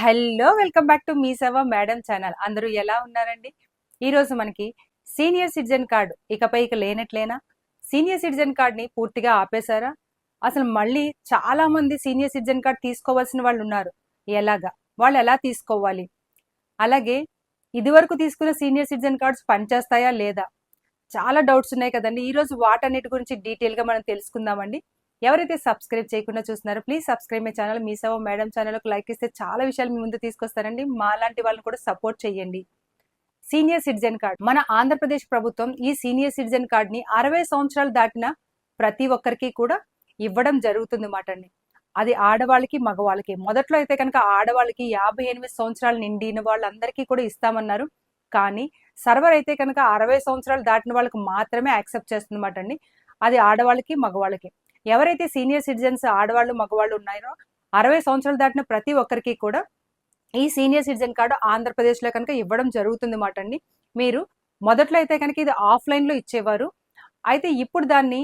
Hello welcome back to Mee Seva madam channel. అందరూ ఎలా ఉన్నారండి? ఈ రోజు మనకి సీనియర్ సిటిజన్ కార్డు ఇకపై ఇక లేనట్లేనా? సీనియర్ సిటిజన్ కార్డ్ని పూర్తిగా ఆపేశారా? అసలు మళ్ళీ చాలా మంది సీనియర్ సిటిజన్ కార్డ్ తీసుకోవాల్సిన వాళ్ళు ఉన్నారు. ఎలాగా? వాళ్ళు ఎలా తీసుకోవాలి? అలాగే ఇదివరకు తీసుకున్న సీనియర్ సిటిజన్ కార్డ్స్ పనిచేస్తాయా లేదా? చాలా డౌట్స్ ఉన్నాయి కదండి. ఈరోజు వాటన్నిటి గురించి డీటెయిల్గా మనం తెలుసుకుందామండి. ఎవరైతే సబ్స్క్రైబ్ చేయకుండా చూస్తున్నారో please subscribe my channel Mee Seva madam ఛానల్కి లైక్ ఇస్తే చాలా విషయాలు మీ ముందు తీసుకొస్తారండి మా లాంటి వాళ్ళని కూడా సపోర్ట్ చేయండి సీనియర్ సిటిజన్ కార్డ్ మన ఆంధ్రప్రదేశ్ ప్రభుత్వం ఈ సీనియర్ సిటిజన్ కార్డ్ని అరవై సంవత్సరాలు దాటిన ప్రతి ఒక్కరికి కూడా ఇవ్వడం జరుగుతుంది మాట అండి. అది ఆడవాళ్ళకి మగవాళ్ళకి. మొదట్లో అయితే కనుక ఆడవాళ్ళకి యాభై ఎనిమిది సంవత్సరాలు నిండిన వాళ్ళందరికీ కూడా ఇస్తామన్నారు. కానీ సర్వర్ అయితే కనుక అరవై సంవత్సరాలు దాటిన వాళ్ళకి మాత్రమే యాక్సెప్ట్ చేస్తుందన్నమాట అండి. అది ఆడవాళ్ళకి మగవాళ్ళకి. ఎవరైతే సీనియర్ సిటిజన్స్ ఆడవాళ్ళు మగవాళ్ళు ఉన్నారో అరవై సంవత్సరాలు దాటిన ప్రతి ఒక్కరికి కూడా ఈ సీనియర్ సిటిజన్ కార్డు ఆంధ్రప్రదేశ్లో కనుక ఇవ్వడం జరుగుతుంది మాట అండి. మీరు మొదట్లో అయితే కనుక ఇది ఆఫ్లైన్లో ఇచ్చేవారు. అయితే ఇప్పుడు దాన్ని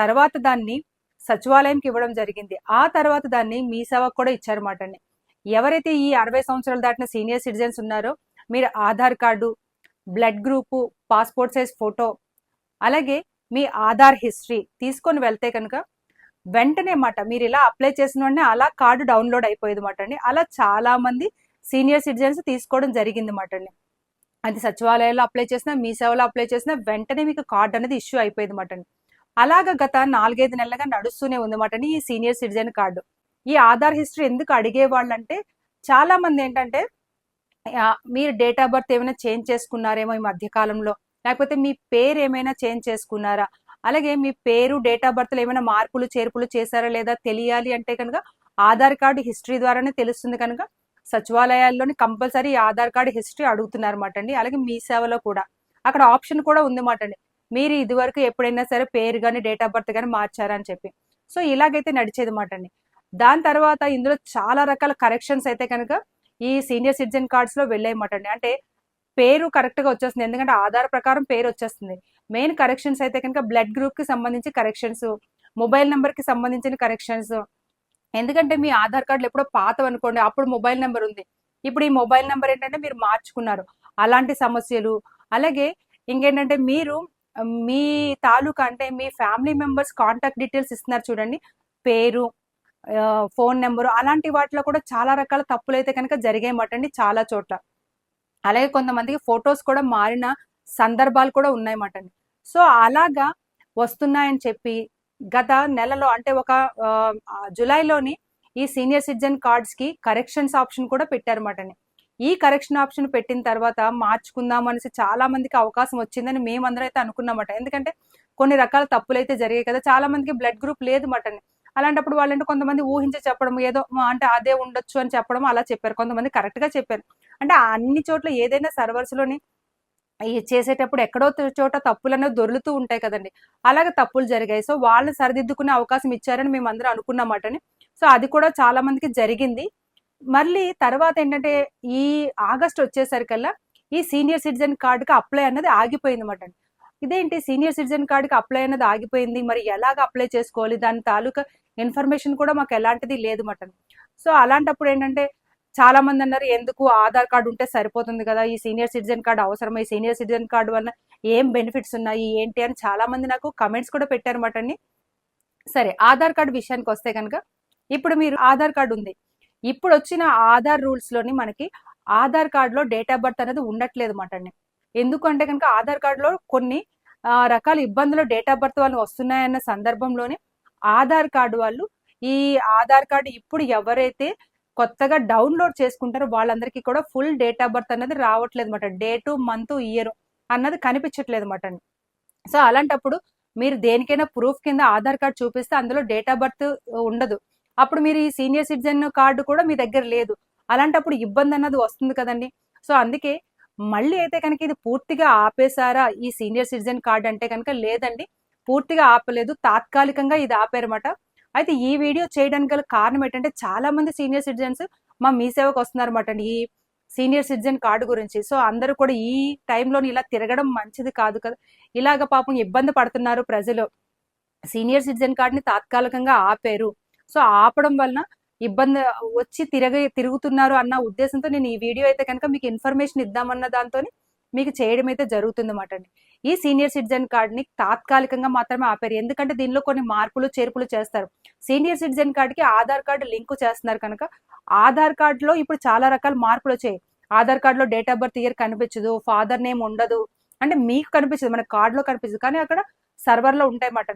తర్వాత దాన్ని సచివాలయంకి ఇవ్వడం జరిగింది. ఆ తర్వాత దాన్ని మీ సేవకు కూడా ఇచ్చారన్నమాట అండి. ఎవరైతే ఈ అరవై సంవత్సరాలు దాటిన సీనియర్ సిటిజన్స్ ఉన్నారో మీరు Aadhaar card blood group passport size photo అలాగే మీ ఆధార్ హిస్టరీ తీసుకొని వెళ్తే కనుక వెంటనే మాట మీరు ఇలా అప్లై చేసిన వెంటనే అలా కార్డు డౌన్లోడ్ అయిపోయేది మాట అండి. అలా చాలా మంది సీనియర్ సిటిజన్స్ తీసుకోవడం జరిగింది మాట అండి. అది సచివాలయాల్లో అప్లై చేసినా మీ సేవలో అప్లై చేసినా వెంటనే మీకు కార్డు అనేది ఇష్యూ అయిపోయేది మాట అండి. అలాగ గత నాలుగైదు నెలలుగా నడుస్తూనే ఉంది మాట అండి ఈ సీనియర్ సిటిజన్ కార్డు. ఈ ఆధార్ హిస్టరీ ఎందుకు అడిగే వాళ్ళంటే చాలా మంది ఏంటంటే మీరు డేట్ ఆఫ్ బర్త్ ఏమైనా చేంజ్ చేసుకున్నారేమో ఈ మధ్య కాలంలో లేకపోతే మీ పేరు ఏమైనా చేంజ్ చేసుకున్నారా? అలాగే మీ పేరు డేట్ ఆఫ్ బర్త్లో ఏమైనా మార్పులు చేర్పులు చేశారా లేదా తెలియాలి అంటే కనుక ఆధార్ కార్డు హిస్టరీ ద్వారానే తెలుస్తుంది కనుక సచివాలయాల్లోని కంపల్సరీ ఆధార్ కార్డు హిస్టరీ అడుగుతున్నారు అనమాట అండి. అలాగే మీ సేవలో కూడా. అక్కడ ఆప్షన్ కూడా ఉంది అండి. మీరు ఇదివరకు ఎప్పుడైనా సరే పేరు కానీ డేట్ ఆఫ్ బర్త్ కానీ మార్చారని చెప్పి. సో ఇలాగైతే నడిచేది మాట అండి. దాని తర్వాత ఇందులో చాలా రకాల కరెక్షన్స్ అయితే కనుక ఈ సీనియర్ సిటిజన్ కార్డ్స్లో వెళ్ళాయన్నమాట అండి. అంటే పేరు కరెక్ట్గా వచ్చేస్తుంది. ఎందుకంటే ఆధార్ ప్రకారం పేరు వచ్చేస్తుంది. మెయిన్ కరెక్షన్స్ అయితే కనుక బ్లడ్ గ్రూప్కి సంబంధించి కరెక్షన్స్ మొబైల్ నెంబర్కి సంబంధించిన కరెక్షన్స్ ఎందుకంటే మీ ఆధార్ కార్డులు ఎప్పుడో పాతవి అనుకోండి అప్పుడు మొబైల్ నెంబర్ ఉంది. ఇప్పుడు ఈ మొబైల్ నెంబర్ ఏంటంటే మీరు మార్చుకున్నారు. అలాంటి సమస్యలు. అలాగే ఇంకేంటంటే మీరు మీ తాలూకా అంటే మీ ఫ్యామిలీ మెంబర్స్ కాంటాక్ట్ డీటెయిల్స్ ఇస్తున్నారు చూడండి. పేరు ఫోన్ నెంబరు అలాంటి వాటిలో కూడా చాలా రకాల తప్పులు అయితే కనుక జరిగాయన్నమాట అండి చాలా చోట్ల. అలాగే కొంతమందికి ఫొటోస్ కూడా మారిన సందర్భాలు కూడా ఉన్నాయన్నమాట అండి సో అలాగా వస్తున్నాయని చెప్పి గత నెలలో అంటే ఒక జూలైలోని ఈ సీనియర్ సిటిజన్ కార్డ్స్కి కరెక్షన్స్ ఆప్షన్ కూడా పెట్టారన్నమాట అండి ఈ కరెక్షన్ ఆప్షన్ పెట్టిన తర్వాత మార్చుకుందాం అనేసి చాలా మందికి అవకాశం వచ్చిందని మేమందరం అయితే అనుకున్నామట. ఎందుకంటే కొన్ని రకాల తప్పులు అయితే జరిగాయి కదా చాలా మందికి బ్లడ్ గ్రూప్ లేదు మటని అలాంటప్పుడు వాళ్ళంటే కొంతమంది ఊహించి చెప్పడం ఏదో అంటే అదే ఉండొచ్చు అని చెప్పడం అలా చెప్పారు. కొంతమంది కరెక్ట్గా చెప్పారు. అంటే అన్ని చోట్ల ఏదైనా సర్వర్స్లోని చేసేటప్పుడు ఎక్కడో చోట తప్పులు అనేవి దొరులుతూ ఉంటాయి కదండి. అలాగే తప్పులు జరిగాయి. సో వాళ్ళు సరిదిద్దుకునే అవకాశం ఇచ్చారని మేము అందరం అనుకున్నమాటని సో అది కూడా చాలా మందికి జరిగింది. మళ్ళీ తర్వాత ఏంటంటే ఈ ఆగస్ట్ వచ్చేసరికల్లా ఈ సీనియర్ సిటిజన్ కార్డుకి అప్లై అన్నది ఆగిపోయింది అన్నమాట అండి ఇదేంటి? సీనియర్ సిటిజన్ కార్డుకి అప్లై అనేది ఆగిపోయింది. మరి ఎలాగ అప్లై చేసుకోవాలి? దాని తాలూకా ఇన్ఫర్మేషన్ కూడా మాకు ఎలాంటిది లేదు మటన్. సో అలాంటప్పుడు ఏంటంటే చాలా మంది అన్నారు ఎందుకు? ఆధార్ కార్డు ఉంటే సరిపోతుంది కదా? ఈ సీనియర్ సిటిజన్ కార్డు అవసరం ఈ సీనియర్ సిటిజన్ కార్డు వల్ల ఏం బెనిఫిట్స్ ఉన్నాయి? ఏంటి? అని చాలా మంది నాకు కమెంట్స్ కూడా పెట్టారు మటండి సరే ఆధార్ కార్డు విషయానికి వస్తే కనుక ఇప్పుడు మీరు ఆధార్ కార్డు ఉంది. ఇప్పుడు వచ్చిన ఆధార్ రూల్స్లోని మనకి ఆధార్ కార్డులో డేట్ ఆఫ్ బర్త్ అనేది ఉండట్లేదు మాట ఎందుకంటే కనుక ఆధార్ కార్డులో కొన్ని రకాల ఇబ్బందులు డేట్ ఆఫ్ బర్త్ వాళ్ళు వస్తున్నాయన్న సందర్భంలోనే ఆధార్ కార్డు వాళ్ళు ఈ ఆధార్ కార్డు ఇప్పుడు ఎవరైతే కొత్తగా డౌన్లోడ్ చేసుకుంటారో వాళ్ళందరికీ కూడా ఫుల్ డేట్ ఆఫ్ బర్త్ అనేది రావట్లేదు అనమాట డేటు మంత్ ఇయర్ అన్నది కనిపించట్లేదు అనమాట అండి. సో అలాంటప్పుడు మీరు దేనికైనా ప్రూఫ్ కింద ఆధార్ కార్డు చూపిస్తే అందులో డేట్ ఆఫ్ బర్త్ ఉండదు. అప్పుడు మీరు ఈ సీనియర్ సిటిజన్ కార్డు కూడా మీ దగ్గర లేదు. అలాంటప్పుడు ఇబ్బంది అన్నది వస్తుంది కదండి. సో అందుకే మళ్ళీ అయితే కనుక ఇది పూర్తిగా ఆపేశారా? ఈ సీనియర్ సిటిజన్ కార్డు అంటే కనుక లేదండి. పూర్తిగా ఆపలేదు. తాత్కాలికంగా ఇది ఆపారన్నమాట. అయితే ఈ వీడియో చేయడానికి గల కారణం ఏంటంటే చాలా మంది సీనియర్ సిటిజన్స్ మా మీ సేవకు వస్తున్నారు అన్నమాట అండి ఈ సీనియర్ సిటిజన్ కార్డు గురించి. సో అందరూ కూడా ఈ టైంలో ఇలా తిరగడం మంచిది కాదు కదా. ఇలాగ పాపం ఇబ్బంది పడుతున్నారు ప్రజలు. సీనియర్ సిటిజన్ కార్డుని తాత్కాలికంగా ఆపారు. సో ఆపడం వలన ఇబ్బంది వచ్చి తిరగ తిరుగుతున్నారు అన్న ఉద్దేశంతో నేను ఈ వీడియో అయితే కనుక మీకు ఇన్ఫర్మేషన్ ఇద్దామన్న దాంతో మీకు చేయడం అయితే జరుగుతుంది అన్నమాట అండి. ఈ సీనియర్ సిటిజన్ కార్డుని తాత్కాలికంగా మాత్రమే ఆపారు. ఎందుకంటే దీనిలో కొన్ని మార్పులు చేర్పులు చేస్తారు. సీనియర్ సిటిజన్ కార్డుకి ఆధార్ కార్డు లింకు చేస్తున్నారు కనుక ఆధార్ కార్డులో ఇప్పుడు చాలా రకాల మార్పులు వచ్చాయి. ఆధార్ కార్డులో డేట్ ఆఫ్ బర్త్ ఇయర్ కనిపించదు ఫాదర్ నేమ్ ఉండదు. అంటే మీకు కనిపించదు మన కార్డులో కనిపించదు. కానీ అక్కడ సర్వర్లో ఉంటాయి మాట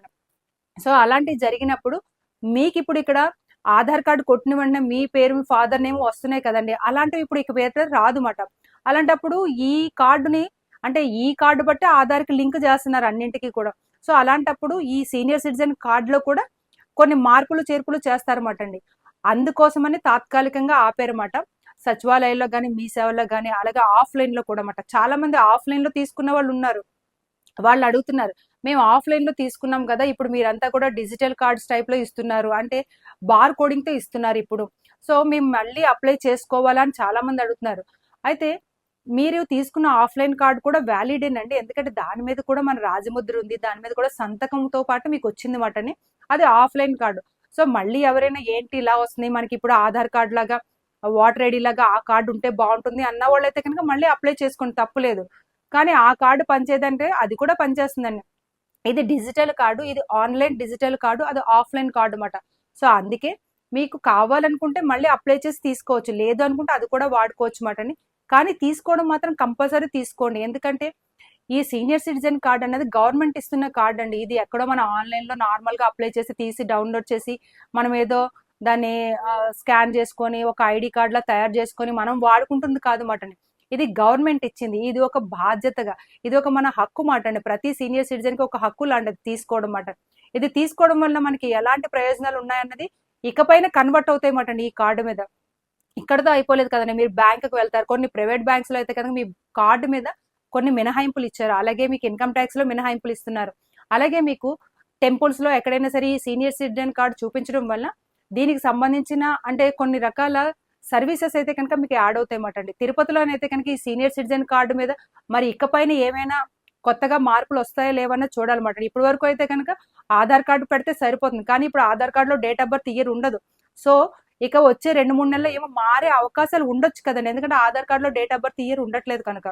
సో అలాంటివి జరిగినప్పుడు మీకు ఇప్పుడు ఇక్కడ ఆధార్ కార్డు కొట్టిన వెంటనే మీ పేరు మీ ఫాదర్ నేమ్ వస్తున్నాయి కదండి. అలాంటివి ఇప్పుడు ఇక పేరు రాదు మాట అలాంటప్పుడు ఈ కార్డుని అంటే ఈ కార్డు బట్టి ఆధార్కి లింక్ చేస్తున్నారు అన్నింటికి కూడా. సో అలాంటప్పుడు ఈ సీనియర్ సిటిజన్ కార్డులో కూడా కొన్ని మార్పులు చేర్పులు చేస్తారన్నమాట అండి. అందుకోసమని తాత్కాలికంగా ఆపారన్నమాట. సచివాలయంలో కానీ మీ సేవల్లో కానీ అలాగే ఆఫ్లైన్లో కూడా అన్నమాట చాలా మంది ఆఫ్లైన్లో తీసుకున్న వాళ్ళు ఉన్నారు. వాళ్ళు అడుగుతున్నారు మేము ఆఫ్లైన్లో తీసుకున్నాం కదా ఇప్పుడు మీరంతా కూడా డిజిటల్ కార్డ్స్ టైప్లో ఇస్తున్నారు. అంటే బార్ కోడింగ్తో ఇస్తున్నారు ఇప్పుడు. సో మేము మళ్ళీ అప్లై చేసుకోవాలని చాలా మంది అడుగుతున్నారు. అయితే మీరు తీసుకున్న ఆఫ్లైన్ కార్డు కూడా వ్యాలిడేనండి ఎందుకంటే దాని మీద కూడా మన రాజముద్ర ఉంది. దాని మీద కూడా సంతకంతో పాటు మీకు వచ్చింది మాటని అది ఆఫ్లైన్ కార్డు. సో మళ్ళీ ఎవరైనా ఏంటి ఇలా వస్తుంది? మనకి ఇప్పుడు ఆధార్ కార్డు లాగా వాటర్ ఐడి లాగా ఆ కార్డు ఉంటే బాగుంటుంది అన్న వాళ్ళు అయితే కనుక మళ్ళీ అప్లై చేసుకోండి. తప్పులేదు కానీ ఆ కార్డు పనిచేయదంటే అది కూడా పనిచేస్తుందండి. ఇది డిజిటల్ కార్డు ఇది ఆన్లైన్ డిజిటల్ కార్డు అది ఆఫ్లైన్ కార్డు అనమాట సో అందుకే మీకు కావాలనుకుంటే మళ్ళీ అప్లై చేసి తీసుకోవచ్చు. లేదు అనుకుంటే అది కూడా వాడుకోవచ్చు అన్నమాట కానీ తీసుకోవడం మాత్రం కంపల్సరీ తీసుకోండి. ఎందుకంటే ఈ సీనియర్ సిటిజన్ కార్డ్ అనేది గవర్నమెంట్ ఇస్తున్న కార్డ్ అండి. ఇది ఎక్కడో మనం ఆన్లైన్లో నార్మల్గా అప్లై చేసి తీసి డౌన్లోడ్ చేసి మనం ఏదో దాన్ని స్కాన్ చేసుకొని ఒక ఐడి కార్డ్లా తయారు చేసుకొని మనం వాడుకుంటుంది కాదు మాటని ఇది గవర్నమెంట్ ఇచ్చింది. ఇది ఒక బాధ్యతగా ఇది ఒక మన హక్కు మాట అండి. ప్రతి సీనియర్ సిటిజన్కి ఒక హక్కు లాంటిది తీసుకోవడం మాట. ఇది తీసుకోవడం వల్ల మనకి ఎలాంటి ప్రయోజనాలు ఉన్నాయన్నది ఇకపైన కన్వర్ట్ అవుతాయి మాట ఈ కార్డు మీద. ఇక్కడతో అయిపోలేదు కదండి. మీరు బ్యాంకుకి వెళ్తారు. కొన్ని ప్రైవేట్ బ్యాంక్స్లో అయితే కనుక మీ కార్డు మీద కొన్ని మినహాయింపులు ఇచ్చారు. అలాగే మీకు ఇన్కమ్ ట్యాక్స్లో మినహాయింపులు ఇస్తున్నారు. అలాగే మీకు టెంపుల్స్లో ఎక్కడైనా సరే ఈ సీనియర్ సిటిజన్ కార్డు చూపించడం వల్ల దీనికి సంబంధించిన అంటే కొన్ని రకాల సర్వీసెస్ అయితే కనుక మీకు యాడ్ అవుతాయి మాట అండి. తిరుపతిలోనైతే కనుక ఈ సీనియర్ సిటిజన్ కార్డు మీద మరి ఇకపైన ఏమైనా కొత్తగా మార్పులు వస్తాయో లేవన్నా చూడాలన్నమాట ఇప్పటి వరకు అయితే కనుక ఆధార్ కార్డు పెడితే సరిపోతుంది. కానీ ఇప్పుడు ఆధార్ కార్డులో డేట్ ఆఫ్ బర్త్ ఇయర్ ఉండదు. సో ఇక వచ్చే రెండు మూడు నెలలు ఏమో మారే అవకాశాలు ఉండొచ్చు కదండి. ఎందుకంటే ఆధార్ కార్డులో డేట్ ఆఫ్ బర్త్ ఇయర్ ఉండట్లేదు కనుక.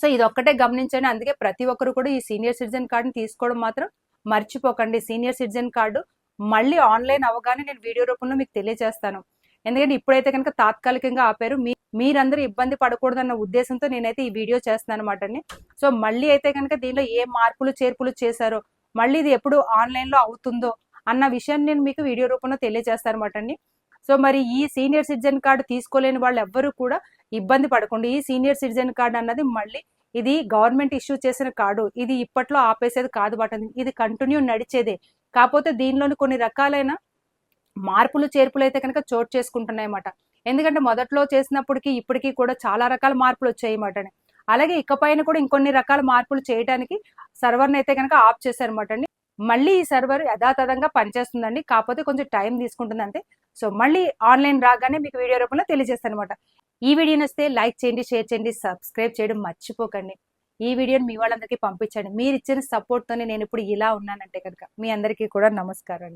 సో ఇది ఒక్కటే గమనించండి. అందుకే ప్రతి ఒక్కరు కూడా ఈ సీనియర్ సిటిజన్ కార్డుని తీసుకోవడం మాత్రం మర్చిపోకండి. సీనియర్ సిటిజన్ కార్డు మళ్ళీ ఆన్లైన్ అవగానే నేను వీడియో రూపంలో మీకు తెలియజేస్తాను. ఎందుకంటే ఇప్పుడైతే కనుక తాత్కాలికంగా ఆపారు. మీ మీరందరూ ఇబ్బంది పడకూడదన్న ఉద్దేశంతో నేనైతే ఈ వీడియో చేస్తున్నాను అనమాట సో మళ్ళీ అయితే కనుక దీనిలో ఏ మార్పులు చేర్పులు చేశారో మళ్ళీ ఇది ఎప్పుడు ఆన్లైన్లో అవుతుందో అన్న విషయాన్ని నేను మీకు వీడియో రూపంలో తెలియజేస్తాను అనమాట అండి. సో మరి ఈ సీనియర్ సిటిజన్ కార్డు తీసుకోలేని వాళ్ళు ఎవ్వరూ కూడా ఇబ్బంది పడకుండా ఈ సీనియర్ సిటిజన్ కార్డు అన్నది మళ్ళీ ఇది గవర్నమెంట్ ఇష్యూ చేసిన కార్డు. ఇది ఇప్పట్లో ఆపేసేది కాదు బట్ ఇది కంటిన్యూ నడిచేదే. కాకపోతే దీనిలోని కొన్ని రకాలైన మార్పులు చేర్పులు అయితే కనుక చోటు చేసుకుంటున్నాయి అన్నమాట ఎందుకంటే మొదట్లో చేసినప్పటికీ ఇప్పటికీ కూడా చాలా రకాల మార్పులు వచ్చాయి అన్నమాట అలాగే ఇకపైన కూడా ఇంకొన్ని రకాల మార్పులు చేయడానికి సర్వర్ని అయితే కనుక ఆఫ్ చేశారన్నమాట అండి మళ్ళీ ఈ సర్వర్ యథాతథంగా పనిచేస్తుందండి. కాకపోతే కొంచెం టైం తీసుకుంటుంది అంతే. సో మళ్ళీ ఆన్లైన్ రాగానే మీకు వీడియో రూపంలో తెలియజేస్తాను అనమాట ఈ వీడియో నస్తే లైక్ చేయండి షేర్ చేయండి సబ్స్క్రైబ్ చేయడం మర్చిపోకండి. ఈ వీడియోని మీ వాళ్ళందరికీ పంపించండి. మీరు ఇచ్చిన సపోర్ట్తోనే నేను ఇప్పుడు ఇలా ఉన్నానంటే కనుక మీ అందరికీ కూడా నమస్కారం